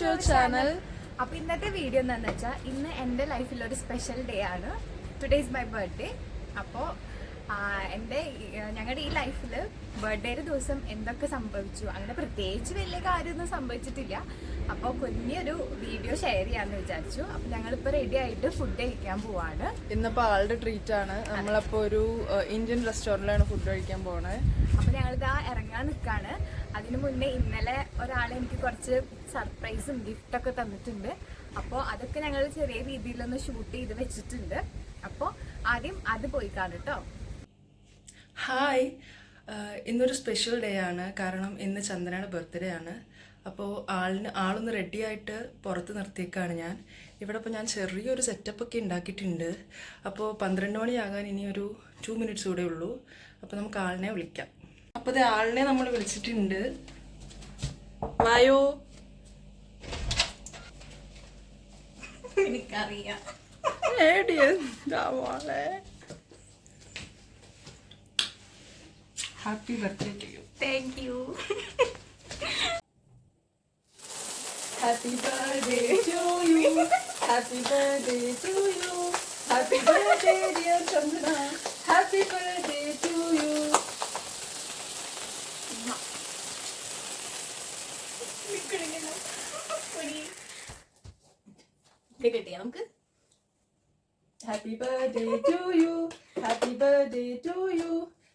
To channel അപ്പൊ ഇന്നത്തെ video എന്താണെന്ന് വെച്ചാൽ ഇന്ന് എന്റെ ലൈഫിൽ ഒരു സ്പെഷ്യൽ ഡേ ആണ്. ടുഡേ ഇസ് മൈ ബർത്ത്ഡേ അപ്പോൾ എന്റെ ഞങ്ങളുടെ ഈ ലൈഫിൽ ബർത്ത്ഡേയുടെ ദിവസം എന്തൊക്കെ സംഭവിച്ചു? അങ്ങനെ പ്രത്യേകിച്ച് വലിയ കാര്യമൊന്നും സംഭവിച്ചിട്ടില്ല. അപ്പോൾ കുഞ്ഞൊരു വീഡിയോ ഷെയർ ചെയ്യാന്ന് വിചാരിച്ചു. അപ്പോൾ ഞങ്ങളിപ്പോൾ റെഡി ആയിട്ട് ഫുഡ് കഴിക്കാൻ പോവാണ്. ഇന്നിപ്പോ ആളുടെ ട്രീറ്റ് ആണ്. നമ്മളപ്പോ ഒരു ഇന്ത്യൻ റെസ്റ്റോറന്റിലാണ് ഫുഡ് കഴിക്കാൻ പോണത് അപ്പോൾ ഞങ്ങളിതാ ഇറങ്ങാൻ നിൽക്കാണ് അതിനു മുന്നേ ഇന്നലെ ഒരാൾ എനിക്ക് കുറച്ച് സർപ്രൈസും ഗിഫ്റ്റൊക്കെ തന്നിട്ടുണ്ട്. അപ്പോൾ അതൊക്കെ ഞങ്ങൾ ചെറിയ രീതിയിലൊന്ന് ഷൂട്ട് ചെയ്ത് വെച്ചിട്ടുണ്ട്. അപ്പോൾ ആദ്യം അത് പോയി കാണട്ടോ ഹായ് ഇന്നൊരു സ്പെഷ്യൽ ഡേ ആണ്. കാരണം ഇന്ന് ചന്ദനയുടെ ബർത്ത്ഡേ ആണ്. അപ്പോൾ ആളിന് ആളൊന്ന് റെഡി ആയിട്ട് പുറത്ത് നിർത്തിയേക്കാണ് ഞാൻ. ഇവിടെ ഇപ്പോൾ ഞാൻ ചെറിയൊരു സെറ്റപ്പ് ഒക്കെ ഉണ്ടാക്കിയിട്ടുണ്ട്. അപ്പോൾ പന്ത്രണ്ട് മണിയാകാൻ ഇനി ഒരു ടു മിനിറ്റ്സ് കൂടെ ഉള്ളൂ. അപ്പോൾ നമുക്ക് ആളിനെ വിളിക്കാം. അപ്പത് ആളിനെ നമ്മൾ വിളിച്ചിട്ടുണ്ട്. വായോ? എനിക്കറിയാം. Happy birthday to you thank you happy birthday to you happy birthday to you happy birthday dear Chandra happy birthday കിട്ടിയ നമുക്ക്? Happy birthday to you happy birthday to you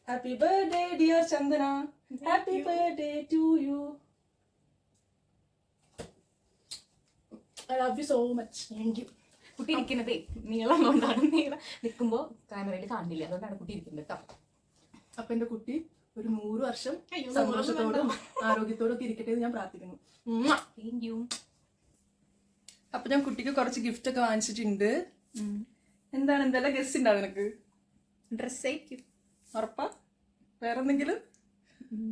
happy birthday dear Chandana happy birthday to you I love you so much thank you കുട്ടി ഇരിക്കുന്നതേ നിൽക്കുമ്പോൾ ക്യാമറയിൽ കാണില്ല. അതുകൊണ്ടാണ് കുട്ടി ഇരിക്കുന്നത് കേട്ടോ. അപ്പം എന്റെ കുട്ടി? ഒരു നൂറ് വർഷം സന്തോഷത്തോടും ആരോഗ്യത്തോടും ഒക്കെ ഇരിക്കട്ടെ എന്ന് ഞാൻ പ്രാർത്ഥിക്കുന്നു. ഉമ്മ. താങ്ക് യു അപ്പൊ ഞാൻ കുട്ടിക്ക് കുറച്ച് ഗിഫ്റ്റ് ഒക്കെ വാങ്ങിച്ചിട്ടുണ്ട്. എന്താണ്? എന്തെല്ലാം ഗസ്റ്റ് ഉണ്ടാവും നിനക്ക്? ഡ്രസ് ആയിരിക്കും. ഉറപ്പാ? വേറെ എന്തെങ്കിലും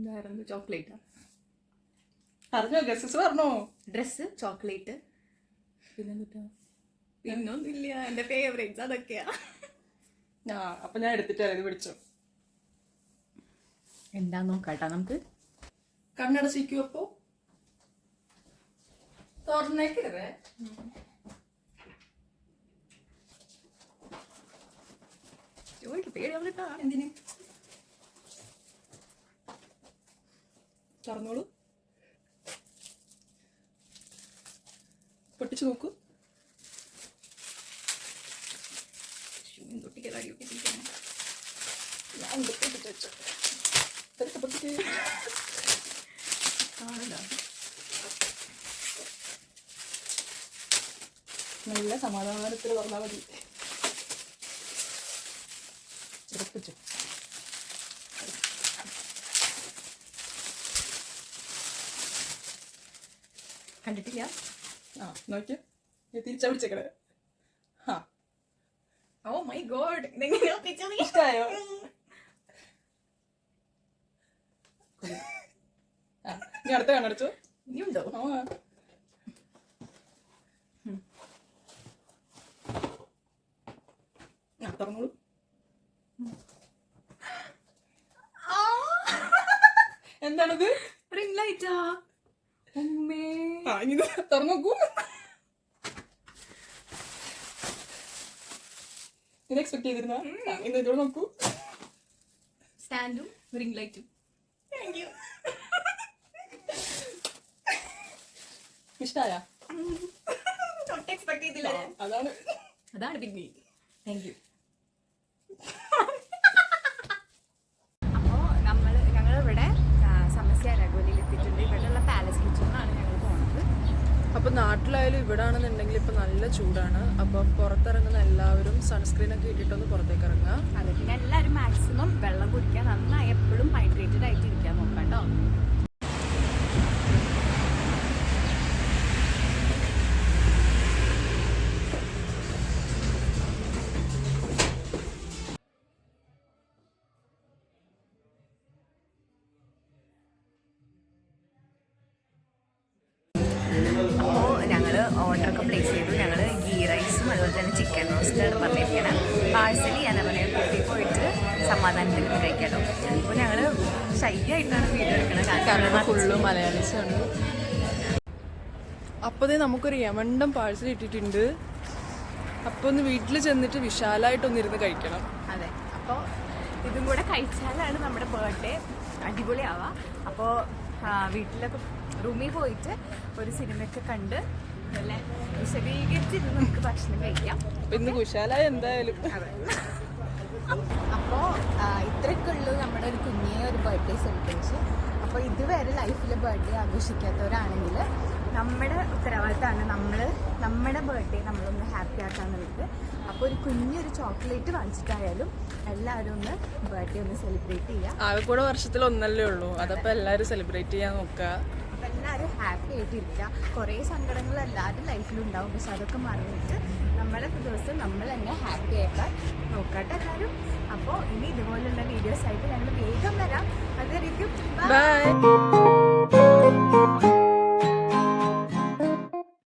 വേറെ ചോക്ലേറ്റ്. പറഞ്ഞോ ഗസ്റ്റസ് പറഞ്ഞോ? Dress chocolate. പിന്നെന്താ പിന്നൊന്നുമില്ല. എന്റെ ഫേവറേറ്റ്സ് അതൊക്കെയാ. ആ അപ്പൊ ഞാൻ എടുത്തിട്ട് ഇത് പിടിച്ചോ. എന്താ നോക്കാട്ടാ നമുക്ക്. കണ്ണടച്ചിരിക്കും അപ്പോ തുറന്നേക്കരുതേ എന്തിന്? തുറന്നോളൂ. പൊട്ടിച്ചു നോക്കൂ. ഞാൻ ഇതൊക്കെ എടുത്ത് വെച്ചോ. നല്ല സമാധാനത്തിൽ പറഞ്ഞാൽ മതി. ചെറുപ്പിച്ചു കണ്ടിട്ടില്ല? ആ നോക്കിയ തിരിച്ചാ പിടിച്ചേക്കണേ ആ. ഓ മൈ ഗോഡ് ഇഷ്ടമായോ ഇഷ്ടായോ ആ നീ അടുത്ത കണ്ണടച്ചോ. തുറന്നോളൂ. എന്താണത്? റിംഗ് ലൈറ്റാ ഉമ്മേ. ആ ഇനി ഇത് എക്സ്പെക്ട് ചെയ്തിരുന്ന ഇന്ന് ഇതോട് നോക്കൂ. സ്റ്റാൻഡും റിംഗ് ലൈറ്റും താങ്ക് യു ഇഷ്ടായ തൊട്ട് എക്സ്പെക്ട് ചെയ്തില്ല അതാണ്. അതാണ് പിന്നെ താങ്ക് യു അപ്പോൾ നമ്മൾ ഞങ്ങളിവിടെ സമസ്യ രഘുലിൽ എത്തിയിട്ടുണ്ട് ഇവിടെയുള്ള പാലസ് കിച്ചണിലാണ് ഞങ്ങൾ പോകുന്നത് അപ്പൊ നാട്ടിലായാലും ഇവിടെ ആണെന്നുണ്ടെങ്കിൽ ഇപ്പൊ നല്ല ചൂടാണ്. അപ്പൊ പുറത്തിറങ്ങുന്ന എല്ലാവരും സൺസ്ക്രീൻ ഒക്കെ ഇട്ടിട്ടൊന്ന് പുറത്തേക്ക് ഇറങ്ങുക. അതെ പിന്നെ എല്ലാവരും മാക്സിമം വെള്ളം കുടിക്കാൻ നന്നായി എപ്പോഴും ഹൈഡ്രേറ്റഡ് ആയിട്ട് ഇരിക്കാൻ നോക്കാം കേട്ടോ സമാധാനത്തിൽ കഴിക്കാമല്ലോ അപ്പോൾ ഞങ്ങൾ ഷൈ ആയിട്ടാണ് വീഡിയോ എടുക്കുന്നത് കാരണം ഫുള്ള് മലയാളിച്ചാണ് ആണ് അപ്പോഴേ നമുക്കൊരു യമണ്ടം പാഴ്സൽ ഇട്ടിട്ടുണ്ട് അപ്പോൾ ഒന്ന് വീട്ടിൽ ചെന്നിട്ട് വിശാലമായിട്ടൊന്നിരുന്ന് കഴിക്കണം. അതെ. അപ്പോൾ ഇതും കൂടെ കഴിച്ചാലാണ് നമ്മുടെ ബർത്ത്ഡേ അടിപൊളിയാവുക അപ്പോൾ വീട്ടിലൊക്കെ റൂമിൽ പോയിട്ട് ഒരു സിനിമയൊക്കെ കണ്ട് വിശദീകരിച്ചിരുന്ന് നമുക്ക് ഭക്ഷണം കഴിക്കാം. അപ്പൊ ഇന്ന് കുശാലായ എന്തായാലും. അപ്പോൾ ഇത്രയൊക്കെ ഉള്ളൂ നമ്മുടെ ഒരു കുഞ്ഞിയെ ഒരു ബർത്ത്ഡേ സെലിബ്രേഷൻ അപ്പോൾ ഇതുവരെ ലൈഫിൽ ബർത്ത്ഡേ ആഘോഷിക്കാത്തവരാണെങ്കിൽ നമ്മുടെ ഉത്തരവാദിത്തമാണ് നമ്മൾ നമ്മുടെ ബർത്ത്ഡേ നമ്മളൊന്ന് ഹാപ്പി ആക്കാന്നുള്ളത് അപ്പോൾ ഒരു കുഞ്ഞൊരു ചോക്ലേറ്റ് വാങ്ങിച്ചിട്ടായാലും എല്ലാവരും ഒന്ന് ബർത്ത്ഡേ ഒന്ന് സെലിബ്രേറ്റ് ചെയ്യുക ആകെ കൂടെ വർഷത്തിൽ ഒന്നല്ലേ ഉള്ളൂ. അതപ്പോൾ എല്ലാവരും സെലിബ്രേറ്റ് ചെയ്യാൻ നോക്കുക അപ്പം എല്ലാവരും ഹാപ്പി ആയിട്ടിരിക്കുക. കുറേ സങ്കടങ്ങൾ എല്ലാവരും ലൈഫിലുണ്ടാവും പക്ഷെ അതൊക്കെ മറന്നിട്ട് നമ്മളൊക്കെ ദിവസം നമ്മൾ തന്നെ ഹാപ്പി ആക്കാൻ നോക്കട്ടെ എല്ലാവരും. അപ്പോൾ ഇനി ഇതുപോലുള്ള വീഡിയോസ് ആയിട്ട് ഞങ്ങൾ വേഗം വരാം. അതായിരിക്കും ബൈ